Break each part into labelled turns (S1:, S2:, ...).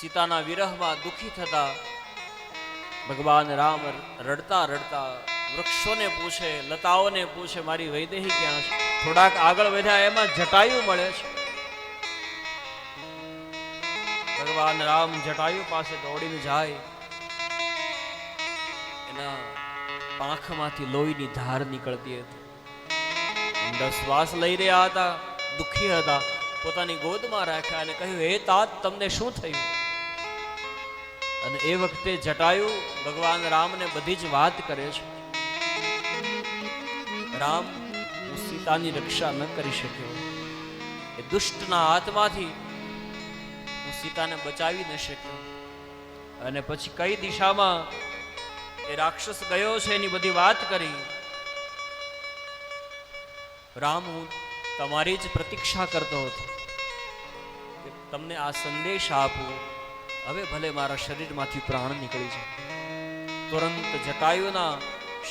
S1: સીતાના વિરહમાં દુઃખી થતા ભગવાન રામ રડતા રડતા વૃક્ષોને પૂછે, લતાઓને પૂછે, મારી વૈદેહી ક્યાં છે? થોડાક આગળ વધ્યા, એમાં જટાયુ મળે છે. ભગવાન રામ જટાયુ પાસે દોડીને જાય. એના પાંખમાંથી લોહીની ધાર નીકળતી હતી. અંદર શ્વાસ લઈ રહ્યા હતા, દુઃખી હતા. પોતાની ગોદમાં રાખ્યા અને કહ્યું, હે તાત, તમને શું થયું? અને એ વખતે જટાયુ ભગવાન રામને બધી જ વાત કરે છે. રામ સીતાની રક્ષા ન કરી શક્યો. એ દુષ્ટના હાથમાંથી હું સીતાને બચાવી ન શક્યો. અને પછી કઈ દિશામાં એ રાક્ષસ ગયો છે એની બધી વાત કરી. રામ હું તમારી જ પ્રતીક્ષા કરતો હતો તમને આ સંદેશ આપું. હવે ભલે મારા શરીરમાંથી પ્રાણ નીકળી જાય. તુરંત જટાયુના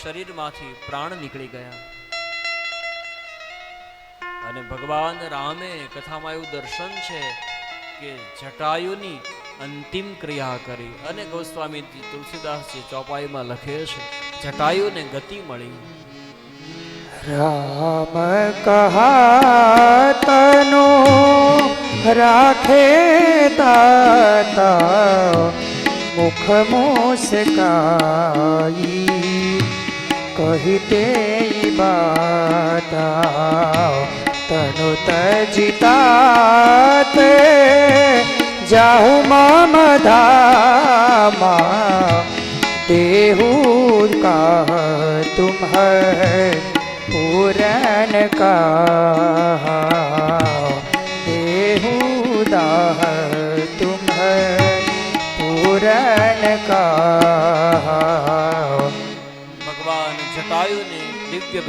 S1: શરીરમાંથી પ્રાણ નીકળી ગયા. અને ભગવાન રામે કથામાં એવું દર્શન છે કે જટાયુની અંતિમ ક્રિયા કરી. અને ગોસ્વામી તુલસીદાસજી ચોપાઈમાં લખે છે, જટાયુને ગતિ મળી.
S2: રામ કહા, તનો રાખે તાતા, મુખ મુસ્કાઈ. કહીતે બાતા, તનુ તજિતા તે જાહુ મમધામા દેહુ કા તુમ પૂરણ કા ભગવાન કહો
S1: ભગવાન જટાયુને દિવ્ય